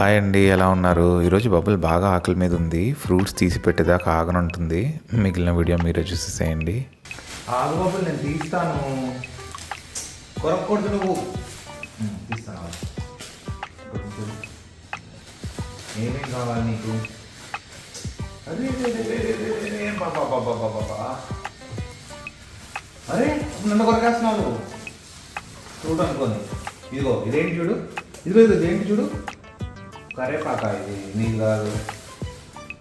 Hi అండి ఎలా ఉన్నారు? ఈరోజు బబుల్ బాగా ఆకలి మీద ఉంది. ఫ్రూట్స్ తీసి పెట్టేదాకా ఆగనుంటుంది. మిగిలిన వీడియో మీరే చూసేసేయండి ఆగు బబుల్ నేను తీస్తాను. కొరకూడదు నువ్వు. తీస్తాను ఏమేం కావాలి నీకు? అరే నన్ను కొరకేస్తున్నావు. చూడు అనుకోని. ఇదిగో ఇదేంటి చూడు? ఇదిగో ఇదిగో ఇదేంటి చూడు? కరేపాక ఇది నీది కాదు.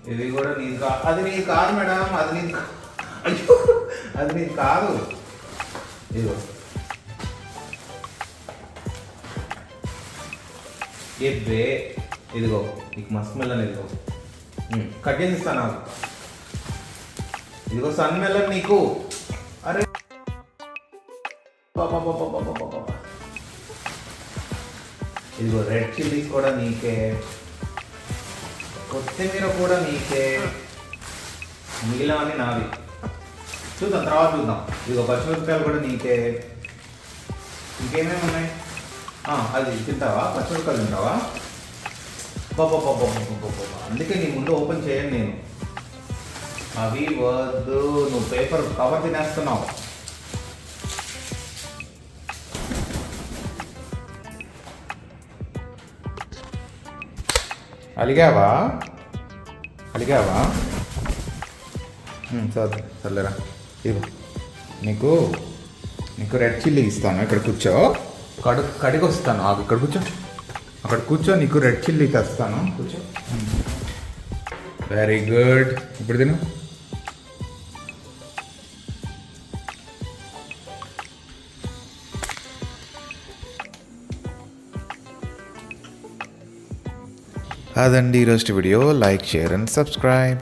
ఇది కూడా నీది కాదు అది నీది కాదు మేడం అది నీది అయ్యో అది నీది కాదు. ఇదిగో. ఎబ్బే ఇదిగో నీకు మస్తు మెల్లని ఇదిగో. కట్ చేసి ఇస్తాను నాకు. ఇదిగో సన్ మెల్లని నీకు. అరే. పాప బాబా బాబా బాబా ఇదిగో రెడ్ చిల్లీ కూడా నీకే కొత్తిమీర కూడా నీకే మిగిలినవన్నీ నావి. చూద్దాం తర్వాత చూద్దాం. ఇదిగో పచ్చిమిరపకాయలు కూడా నీకే ఇంకేమేమి ఉన్నాయి? అది తింటావా? పచ్చిమిరపకాయలు తింటావా? అందుకే నీ ముందు ఓపెన్ చేయను నేను. అవి వద్దు. నువ్వు పేపర్ కవర్ తినేస్తున్నావు. అలిగావా? అలిగావా? ఉమ్, సర్లేరా. ఇవ్వు నీకు నీకు రెడ్ చిల్లీ ఇస్తాను. ఇక్కడ కూర్చో. కడు కడిగి వస్తాను ఆగు ఇక్కడ కూర్చో. అక్కడ కూర్చో నీకు రెడ్ చిల్లీ తెస్తాను కూర్చో. వెరీ గుడ్ ఇప్పుడు తిను. అదండి ఈరోజు video. Like share and subscribe.